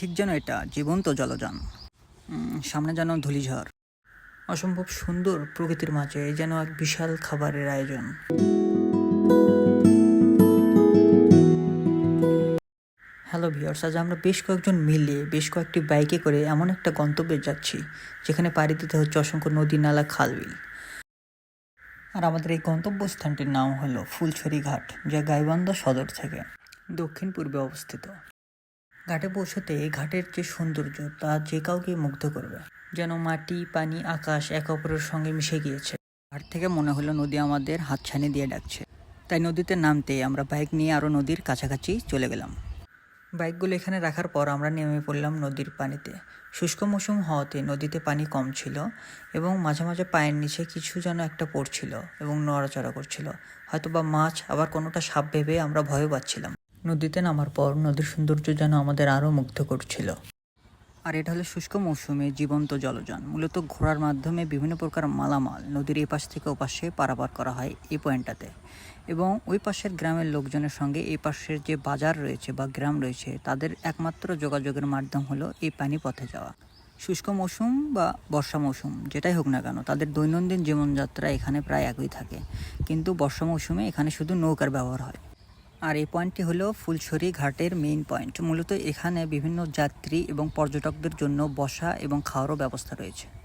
ঠিক যেন এটা জীবন্ত জলযান। সামনে যেন ধূলিঝড়। অসম্ভব সুন্দর প্রকৃতির মাঝে যেন এক বিশাল খাবারের আয়োজন। হ্যালো ভিউয়ার্স, আজ আমরা বেশ কয়েকজন মিলে, বেশ কয়েকটি বাইকে করে এমন একটা গন্তব্যে যাচ্ছি, যেখানে পাড়ি দিতে হচ্ছে অসংখ্য নদী, নালা খালবিল আর আমাদের এই গন্তব্যস্থানটির নাম হলো ফুলছড়ি ঘাট যা গাইবান্ধা সদর থেকে দক্ষিণ পূর্বে অবস্থিত। ঘাটে পৌঁছতে ঘাটের যে সৌন্দর্য, তা যে কাউকে মুগ্ধ করবে যেন মাটি, পানি, আকাশ এক অপরের সঙ্গে মিশে গিয়েছে। ঘাট থেকে মনে হলো নদী আমাদের হাতছানি দিয়ে ডাকছে। তাই নদীতে নামতে আমরা বাইক নিয়ে আরও নদীর কাছাকাছি চলে গেলাম। বাইকগুলো এখানে রাখার পর আমরা নেমে পড়লাম নদীর পানিতে। শুষ্ক মৌসুম হওয়াতে নদীতে পানি কম ছিল এবং মাঝে মাঝে পায়ের নিচে কিছু যেন একটা পড়ছিল এবং নড়াচড়া করছিল। হয়তো বা মাছ আবার কোনোটা সাপ ভেবে আমরা ভয় পাচ্ছিলাম। নদীতে নামার পর নদীর সৌন্দর্য যেন আমাদের আরও মুগ্ধ করছিল। আর এটা হলো শুষ্ক মৌসুমে জীবন্ত জলযান। মূলত ঘোড়ার মাধ্যমে বিভিন্ন প্রকার মালামাল নদীর এই পাশ থেকে ওপাশে পারাপার করা হয় এই পয়েন্টটাতে। এবং ওই পাশের গ্রামের লোকজনের সঙ্গে এই পাশের যে বাজার রয়েছে বা গ্রাম রয়েছে, তাদের একমাত্র যোগাযোগের মাধ্যম হলো এই পানি পথে যাওয়া। শুষ্ক মৌসুম বা বর্ষা মৌসুম, যেটাই হোক না কেন, তাদের দৈনন্দিন জীবনযাত্রা এখানে প্রায় একই থাকে। কিন্তু বর্ষা মৌসুমে এখানে শুধু নৌকার ব্যবহার হয়। আর এই পয়েন্টটি হলো ফুলছড়ি ঘাটের মেইন পয়েন্ট মূলত এখানে বিভিন্ন যাত্রী এবং পর্যটকদের জন্য বসা এবং খাওয়ারও ব্যবস্থা রয়েছে।